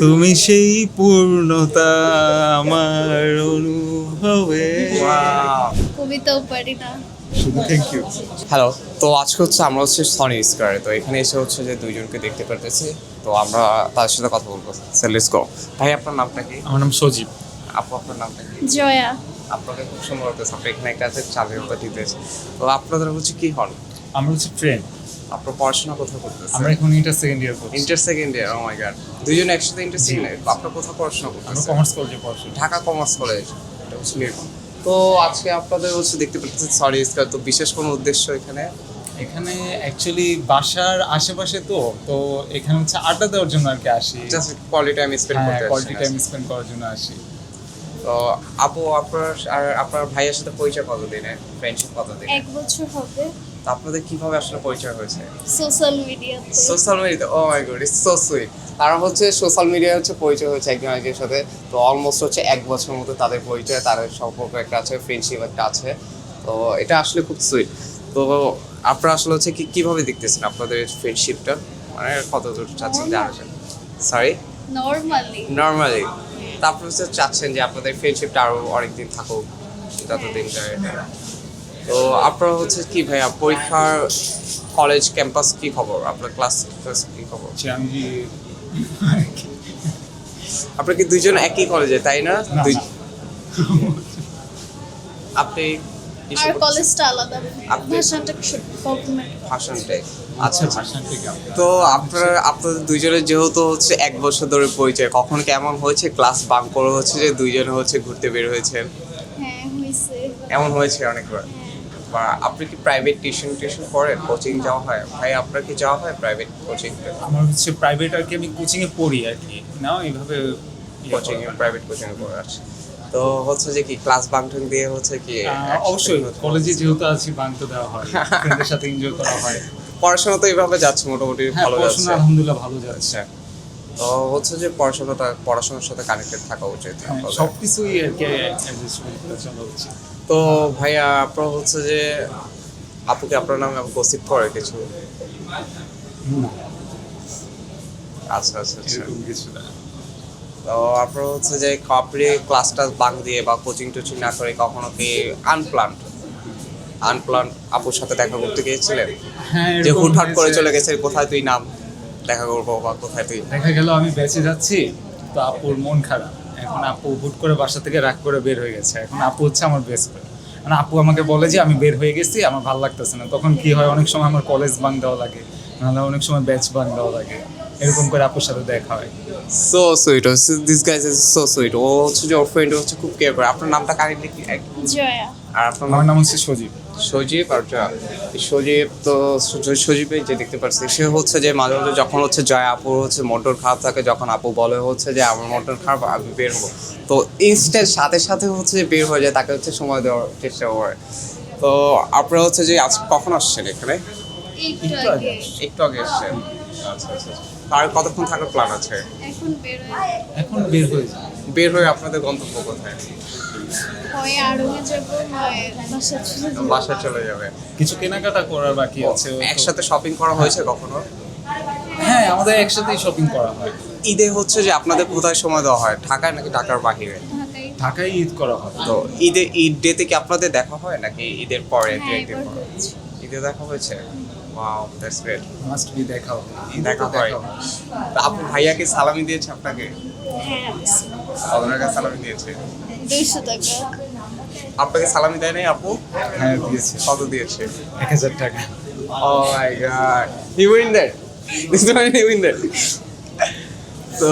তুমি সেই পূর্ণতা আমার অনুভবে। কবিতাও পারি না। থ্যাংক ইউ হ্যালো তো আজকে হচ্ছে আমরা হচ্ছে সনি স্কোয়ারে তো এখানে এসে হচ্ছে যে দুইজনকে দেখতে পারতেছি। তো আমরা তাদের সাথে কথা বলব। সেলেস গো ভাই আপনার নামটা কি? আমার নাম সজীব। আপু আপনার নামটা কি? জয়া। আপনাকে খুব সুন্দর লাগতেছে আপনি এখানে একটা আছে চালের দিতেছে। তো আপনাদের হচ্ছে কি হন? আমরা হচ্ছে ফ্রেন্ড আপনার পড়াশোনা কোথায় করতেছেন? আমরা এখন ইন্টার সেকেন্ড ইয়ার করছি। Inter second year oh my god দুইজন একসাথে ইন্টার সেকেন্ড ইয়ার আপনার কোথায় পড়াশোনা আমরা কমার্স কলেজে পড়াশোনা ঢাকা কমার্স কলেজ এটা হচ্ছে নির্মল তো আজকে আপনাদের হচ্ছে দেখতে পাচ্ছেন সরি স্কোয়ার তো বিশেষ কোনো উদ্দেশ্য এখানে? এখানে অ্যাকচুয়ালি বাসার আশেপাশে তো তো এখানে হচ্ছে আড্ডা দেওয়ার জন্য আর কি আসি। জাস্ট কোয়ালিটি টাইম স্পেন্ড করতে কোয়ালিটি টাইম স্পেন্ড করার জন্য আসি। তো আপু আপনার আর আপনার ভাইয়ের সাথে পরিচয় কতদিনে ফ্রেন্ডশিপ কতদিন এক বছর হবে। তো আপনাদের কীভাবে আসলে পরিচয় হয়েছে? সোশ্যাল মিডিয়াতে সোশ্যাল মিডিয়াতে ও my god it's so sweet তারা হচ্ছে সোশ্যাল মিডিয়ায় হচ্ছে পরিচয় হয়েছে একজন একজনের সাথে। তো অলমোস্ট হচ্ছে এক বছর মতো তাদের পরিচয় তাদের সম্পর্ক একটা আছে ফ্রেন্ডশিপ একটা আছে। তো এটা আসলে খুব সুইট তো আপনারা আসলে হচ্ছে কি কীভাবে দেখতেছেন আপনাদের ফ্রেন্ডশিপটা মানে কত দূর চাচ্ছেন জানাচ্ছেন সরি নর্মালি নর্মালি তারপর হচ্ছে চাচ্ছেন যে আপনাদের ফ্রেন্ডশিপটা আরও অনেকদিন থাকুক যতদিন যায় এটা। তো আপনার হচ্ছে কি ভাইয়া পরীক্ষার কলেজ ক্যাম্পাস কি খবর? আপনার ক্লাস ক্লাস কি খবর? আমি আপনার কি দুইজন একই কলেজে তাই না? আপনি আর কলেজটা আলাদা। আপনি- ভাষণটাই আচ্ছা আচ্ছা। তো আপনার আপনাদের দুইজনের যেহেতু হচ্ছে এক বছর ধরে পরিচয় কখন কেমন হয়েছে? ক্লাস বাং করে হচ্ছে যে দুইজনে হচ্ছে ঘুরতে বের হয়েছেন? হ্যাঁ এমন হয়েছে অনেকবার? বা আপনি কি প্রাইভেট টিউশন টিউশন করেন? কোচিং যাওয়া হয়? ভাই আপনার কি যাওয়া হয় প্রাইভেট কোচিং আমার হচ্ছে প্রাইভেট আর কি আমি কোচিং এ পড়ি আর কি। না এইভাবে কোচিং প্রাইভেট কোচিং পড়ে আছে। তো হচ্ছে যে কি ক্লাস বাংটন দিয়ে হচ্ছে কি অবশ্যই কলেজে যেহেতু আছি বাংতো দেওয়া হয়। ফ্রেন্ডের সাথে এনজয় করা হয়। পড়াশোনা তো এইভাবে যাচ্ছে মোটামুটি হ্যাঁ ভালো যাচ্ছে। আলহামদুলিল্লাহ ভালো যাচ্ছে। আচ্ছা। তো হচ্ছে যে পড়াশোনাটা পড়াশোনার সাথে কানেক্টেড থাকা উচিত। হ্যাঁ, আর কি তো ভাইয়া আপনার হচ্ছে যে আপুকে আপনার নামে গসিপ করে কিছু? আচ্ছা আচ্ছা আচ্ছা। এরকম কিছু না। তো আপনার হচ্ছে যে কপরে ক্লাসটা বাং দিয়ে বা কোচিং টোচিং না করে কখনো কি আনপ্লান্ট আনপ্লান্ট আপুর সাথে দেখা করতে গিয়েছিলেন? হ্যাঁ যে হুটহাট করে চলে গেছে কোথায় তুই নাম? দেখা করব বা কোথায় তুই দেখা গেল আমি বেঁচে যাচ্ছি তো আপুর মন খারাপ। এখন আপু হুট করে বাসা থেকে রাগ করে বের হয়ে গেছে। এখন আপু হচ্ছে আমার বেস্ট ফ্রেন্ড মানে আপু আমাকে বলে যে আমি বের হয়ে গেছি আমার ভালো লাগতেছে না। তখন কি হয় অনেক সময় আমার কলেজ বাং দেওয়া লাগে নাহলে অনেক সময় ব্যাচ বাং দেওয়া লাগে। এরকম করে আপুর সাথে দেখা হয়। So sweet this guys is so sweet ও হচ্ছে যে ওর ফ্রেন্ড হচ্ছে খুব কেয়ার করে। আপনার নামটা কারেক্টলি কি? জয়া। আর আপনার নাম হচ্ছে সজীব। সজীব আর জয়া। সজীব তো স- সজীবের যে দেখতে পাচ্ছি সে হচ্ছে যে মাঝে মাঝে যখন হচ্ছে জয়া আপুর হচ্ছে মোটর খারাপ থাকে যখন আপু বলে হচ্ছে যে আমার মোটর খারাপ আমি বের হব। তো ইনস্ট্যান্ট সাথে সাথে হচ্ছে যে বের হয়ে যায় তাকে হচ্ছে সময় দেওয়ার চেষ্টা করে। তো আপনারা হচ্ছে যে আজ কখন আসছেন এখানে? একটু আগে একটু আগে এসছেন আচ্ছা আচ্ছা আর কতক্ষণ থাকার প্ল্যান আছে? এখন বেরোয় এখন বের হয়ে যায় বের হয়ে আপনাদের গন্তব্য কোথায়? বাসা চলে বাসায় চলে যাবে কিছু কেনাকাটা করার বাকি আছে একসাথে শপিং করা হয়েছে কখনো? হ্যাঁ আমাদের একসাথেই শপিং করা হয়। ঈদে হচ্ছে যে আপনাদের কোথায় সময় দেওয়া হয়? ঢাকায় নাকি ঢাকার বাহিরে? ঢাকায়। ঈদ করা হয়। তো ঈদে ঈদ ডেতে কি আপনাদের দেখা হয় নাকি ঈদের পরে দু হ্যাঁ একদিন পরে? ঈদে দেখা হয়েছে? Wow that's great must be দেখা হবে দেখা হয়। তো আপু ভাইয়াকে সালামি দিয়েছে আপনাকে? হ্যাঁ আপনার কাছে সালামি দিয়েছে। দুইশো টাকা। আপনাকে সালামি দেয় নাই আপু? হ্যাঁ দিয়েছে। কত দিয়েছে? এক হাজার টাকা। ও my god you win that this one you win that তো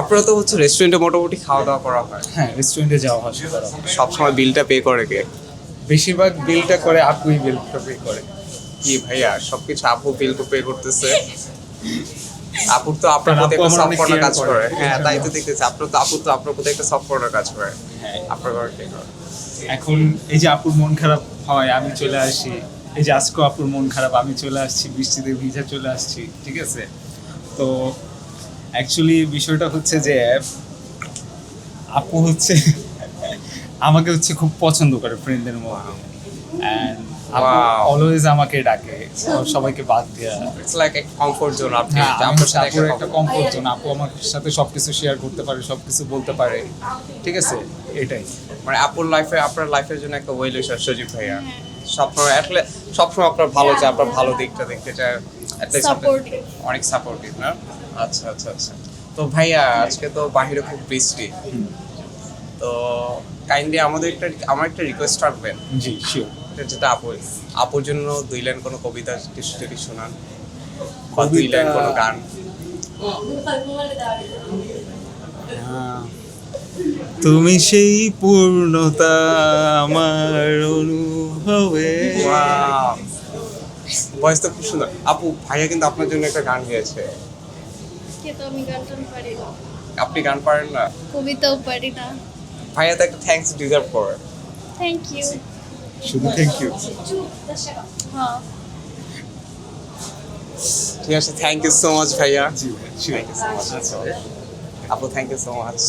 আপনারা তো হচ্ছে রেস্টুরেন্টে মোটামুটি খাওয়া দাওয়া করা হয়। হ্যাঁ রেস্টুরেন্টে যাওয়া হয়। সবসময় বিলটা পে করে কে? বেশিরভাগ বিলটা করে আপুই বিলটা পে করে। কি ভাইয়া সবকিছু আপু বিল পে করতেছে। আপুর তো আপনার প্রতি একটা সফট কাজ করে। হ্যাঁ তাই তো দেখতেছি। আপনার তো আপু তো আপনার প্রতি একটা সফট কাজ করে। হ্যাঁ। আপনার ঘরে এখন এই যে আপুর মন খারাপ হয় আমি চলে আসি। এই যে আজকে আপুর মন খারাপ আমি চলে আসছি বৃষ্টিতে ভিজে চলে আসছি ঠিক আছে? তো অ্যাকচুয়ালি বিষয়টা হচ্ছে যে আপু হচ্ছে আমাকে হচ্ছে খুব পছন্দ করে ফ্রেন্ডদের মধ্যে। অ্যান্ড. অলওয়েজ আমাকে ডাকে সবাইকে বাদ দেয়া। ইটস লাইক এক কমফোর্ট জোন আপনি হ্যাঁ যে আমি আপুর সাথে একটা কমফোর্ট জোন আপু আমার সাথে সবকিছু শেয়ার করতে পারে সবকিছু বলতে পারে। ঠিক আছে? এটাই। মানে আপুর লাইফে আপনার লাইফের জন্য একটা ওয়েল উইশার সজীব ভাইয়া। সবসময় আসলে সবসময় আপনার ভালো চায় আপনার ভালো দিকটা দেখতে চায়। Supportive. অনেক সাপোর্টিভ না? আচ্ছা আচ্ছা আচ্ছা। তো ভাইয়া আজকে তো বাহিরে খুব বৃষ্টি। তো কাইন্ডলি আমাদের একটা আমার একটা রিকোয়েস্ট রাখবেন। জি শিওর যেটা আপুর আপুর জন্য দুই লাইন কোনো কবিতা কিছু যদি শোনান বা দুই লাইন কোনো গান। তুমি সেই পূর্ণতা আমার অনুভবে। ভয়েস তো খুব সুন্দর। আপু ভাইয়া কিন্তু আপনার জন্য একটা গান গেয়েছে। আপনি গান পারেন না? কবিতাও পারি না। ভাইয়া তো একটা থ্যাঙ্কস ডিজার্ভ করে। থ্যাংক ইউ শুধু থ্যাংক ইউ হ্যাঁ ঠিক আছে থ্যাংক ইউ সো মাচ ভাইয়া জি sure thank you so much আপু থ্যাংক ইউ সো মাচ